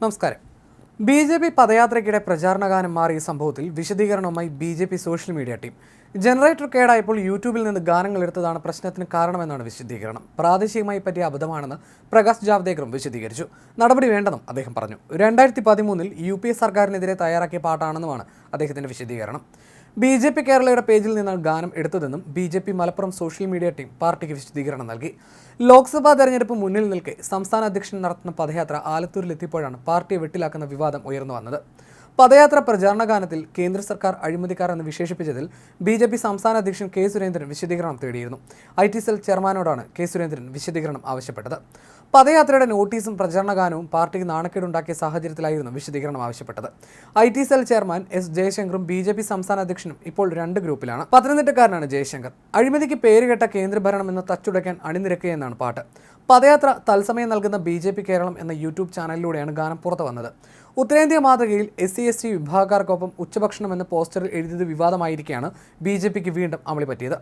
നമസ്കാരം. B J P പദയാത്രയ്ക്കിടെ പ്രചാരണഗാനം മാറിയ സംഭവത്തിൽ വിശദീകരണവുമായി B J P social media team. Generator കേടായപ്പോൾ യൂട്യൂബിൽ നിന്ന് ഗാനങ്ങൾ എടുത്തതാണ് പ്രശ്നത്തിന് കാരണമെന്നാണ് വിശദീകരണം. പ്രാദേശികമായി പറ്റിയ അബദ്ധമാണെന്ന് പ്രകാശ് ജാവ്ദേക്കറും വിശദീകരിച്ചു. നടപടി വേണ്ടെന്നും അദ്ദേഹം പറഞ്ഞു. രണ്ടായിരത്തി പതിമൂന്നിൽ യു പി സർക്കാരിനെതിരെ തയ്യാറാക്കിയ പാട്ടാണെന്നുമാണ് അദ്ദേഹത്തിന്റെ വിശദീകരണം. ബി ജെ പി കേരളയുടെ പേജിൽ നിന്നാണ് ഗാനം എടുത്തതെന്നും B J P Malappuram social media team പാർട്ടിക്ക് വിശദീകരണം നൽകി. ലോക്സഭാ തെരഞ്ഞെടുപ്പ് മുന്നിൽ നിൽക്കെ സംസ്ഥാന അധ്യക്ഷൻ നടത്തുന്ന പദയാത്ര ആലത്തൂരിലെത്തിയപ്പോഴാണ് പാർട്ടിയെ വെട്ടിലാക്കുന്ന വിവാദം ഉയർന്നു വന്നത്. പദയാത്ര പ്രചാരണ ഗാനത്തിൽ കേന്ദ്ര സർക്കാർ അഴിമതിക്കാർ എന്ന് വിശേഷിപ്പിച്ചതിൽ ബി ജെ പി സംസ്ഥാന അധ്യക്ഷൻ കെ സുരേന്ദ്രൻ വിശദീകരണം തേടിയിരുന്നു. ഐ ടി സെൽ ചെയർമാനോടാണ് കെ സുരേന്ദ്രൻ വിശദീകരണം ആവശ്യപ്പെട്ടത്. പദയാത്രയുടെ നോട്ടീസും പ്രചാരണ ഗാനവും പാർട്ടിക്ക് നാണക്കേടുണ്ടാക്കിയ സാഹചര്യത്തിലായിരുന്നു വിശദീകരണം ആവശ്യപ്പെട്ടത്. I T cell chairman S ജയശങ്കറും B J P സംസ്ഥാന അധ്യക്ഷനും ഇപ്പോൾ രണ്ട് ഗ്രൂപ്പിലാണ്. പത്തനംതിട്ടക്കാരനാണ് ജയശങ്കർ. അഴിമതിക്ക് പേരുകെട്ട കേന്ദ്രഭരണം എന്ന് തച്ചുടയ്ക്കാൻ അണിനിരക്കുകയെന്നാണ് പാട്ട്. പദയാത്ര തത്സമയം നൽകുന്ന ബി ജെ പി കേരളം എന്ന യൂട്യൂബ് ചാനലിലൂടെയാണ് ഗാനം പുറത്തു വന്നത്. ഉത്തരേന്ത്യ മാതൃകയിൽ എസ് സി എസ് ടി വിഭാഗക്കാർക്കൊപ്പം ഉച്ചഭക്ഷണം എന്ന പോസ്റ്ററിൽ എഴുതിയത് വിവാദമായിരിക്കെയാണ് ബി ജെ പിക്ക് വീണ്ടും അമളി പറ്റിയത്.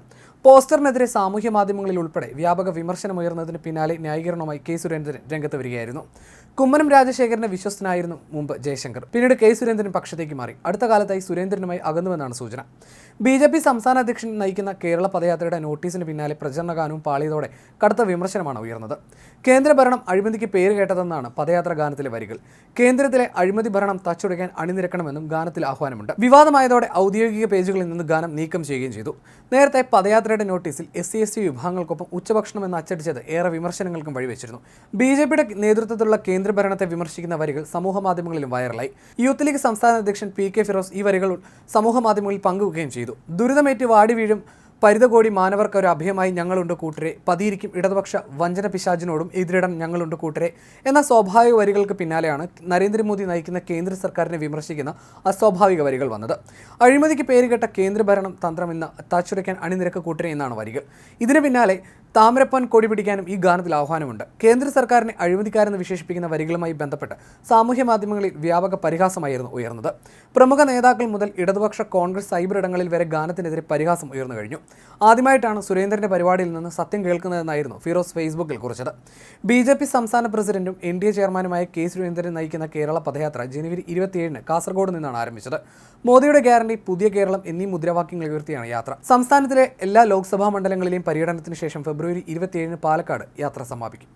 പോസ്റ്ററിനെതിരെ സാമൂഹ്യ മാധ്യമങ്ങളിൽ ഉൾപ്പെടെ വ്യാപക വിമർശനമുയർന്നതിന് പിന്നാലെ ന്യായീകരണവുമായി കെ സുരേന്ദ്രൻ രംഗത്ത് വരികയായിരുന്നു. കുമ്മനം രാജശേഖരന്റെ വിശ്വസ്തനായിരുന്നു മുമ്പ് ജയശങ്കർ. പിന്നീട് കെ സുരേന്ദ്രൻ പക്ഷത്തേക്ക് മാറി. അടുത്ത കാലത്തായി സുരേന്ദ്രനുമായി അകന്നുവെന്നാണ് സൂചന. ബി ജെ പി സംസ്ഥാന അധ്യക്ഷൻ നയിക്കുന്ന കേരള പദയാത്രയുടെ നോട്ടീസിന് പിന്നാലെ പ്രചരണഗാനവും പാളിയതോടെ കടുത്ത വിമർശനമാണ് ഉയർന്നത്. കേന്ദ്രഭരണം അഴിമതിക്ക് പേര് കേട്ടതെന്നാണ് പദയാത്ര ഗാനത്തിലെ വരികൾ. കേന്ദ്രത്തിലെ അഴിമതി ഭരണം തച്ചുടയ്ക്കാൻ അണിനിരക്കണമെന്നും ഗാനത്തിൽ ആഹ്വാനമുണ്ട്. വിവാദമായതോടെ ഔദ്യോഗിക പേജുകളിൽ നിന്ന് ഗാനം നീക്കം ചെയ്യുകയും ചെയ്തു. നേരത്തെ പദയാത്രയുടെ നോട്ടീസിൽ എസ് സി എസ് ടി വിഭാഗങ്ങൾക്കൊപ്പം ഉച്ചഭക്ഷണം എന്ന് അച്ചടിച്ചത് ഏറെ വിമർശനങ്ങൾക്കും വഴിവെച്ചിരുന്നു. ബി ജെ പിയുടെ നേതൃത്വത്തിലുള്ള കേന്ദ്രഭരണത്തെ വിമർശിക്കുന്ന വരികൾ സമൂഹ മാധ്യമങ്ങളിലും വൈറലായി. യൂത്ത് ലീഗ് സംസ്ഥാന അധ്യക്ഷൻ പി കെ ഫിറോസ് ഈ വരികൾ സമൂഹ മാധ്യമങ്ങളിൽ പങ്കുവയ്ക്കുകയും ചെയ്തു. ദുരിതമേറ്റ് വാടി വീഴും പരിതകോടി മാനവർക്ക് ഒരു അഭയമായി ഞങ്ങളുണ്ട് കൂട്ടരെ. പതിയിരിക്കും ഇടതുപക്ഷ വഞ്ചന പിശാചിനോടും എതിരിടാൻ ഞങ്ങളുണ്ട് കൂട്ടരെ. എന്ന സ്വാഭാവിക വരികൾക്ക് പിന്നാലെയാണ് നരേന്ദ്രമോദി നയിക്കുന്ന കേന്ദ്ര സർക്കാരിനെ വിമർശിക്കുന്ന അസ്വാഭാവിക വരികൾ വന്നത്. അഴിമതിക്ക് പേരുകെട്ട കേന്ദ്രഭരണം തന്ത്രമെന്ന താച്ചുരയ്ക്കാൻ അണിനിരക്ക് കൂട്ടരെ എന്നാണ് വരികൾ. ഇതിന് പിന്നാലെ താമരപ്പൻ കൊടി പിടിക്കാനും ഈ ഗാനത്തിൽ ആഹ്വാനമുണ്ട്. കേന്ദ്ര സർക്കാരിനെ അഴിമതിക്കാരെന്ന് വിശേഷിപ്പിക്കുന്ന വരികളുമായി ബന്ധപ്പെട്ട് സാമൂഹ്യ മാധ്യമങ്ങളിൽ വ്യാപക പരിഹാസമായിരുന്നു ഉയർന്നത്. പ്രമുഖ നേതാക്കൾ മുതൽ ഇടതുപക്ഷ കോൺഗ്രസ് സൈബർ ഇടങ്ങളിൽ വരെ ഗാനത്തിനെതിരെ പരിഹാസം ഉയർന്നു കഴിഞ്ഞു. ആദ്യമായിട്ടാണ് സുരേന്ദ്രന്റെ പരിപാടിയിൽ നിന്ന് സത്യം കേൾക്കുന്നതെന്നായിരുന്നു ഫിറോസ് ഫേസ്ബുക്കിൽ കുറിച്ചത്. ബി ജെ പി സംസ്ഥാന പ്രസിഡന്റും എൻ ഡി എ ചെയർമാനുമായ കെ സുരേന്ദ്രൻ നയിക്കുന്ന കേരള പദയാത്ര ജനുവരി ഇരുപത്തിയേഴിന് കാസർഗോഡ് നിന്നാണ് ആരംഭിച്ചത്. മോദിയുടെ ഗ്യാരണ്ടി പുതിയ കേരളം എന്നീ മുദ്രാവാക്യങ്ങൾ ഉയർത്തിയാണ് യാത്ര. സംസ്ഥാനത്തിലെ എല്ലാ ലോക്സഭാ മണ്ഡലങ്ങളിലെയും പര്യടനത്തിന് ശേഷം ഫെബ്രുവരി ഇരുപത്തിയേഴിന് പാലക്കാട് യാത്ര സമാപിക്കും.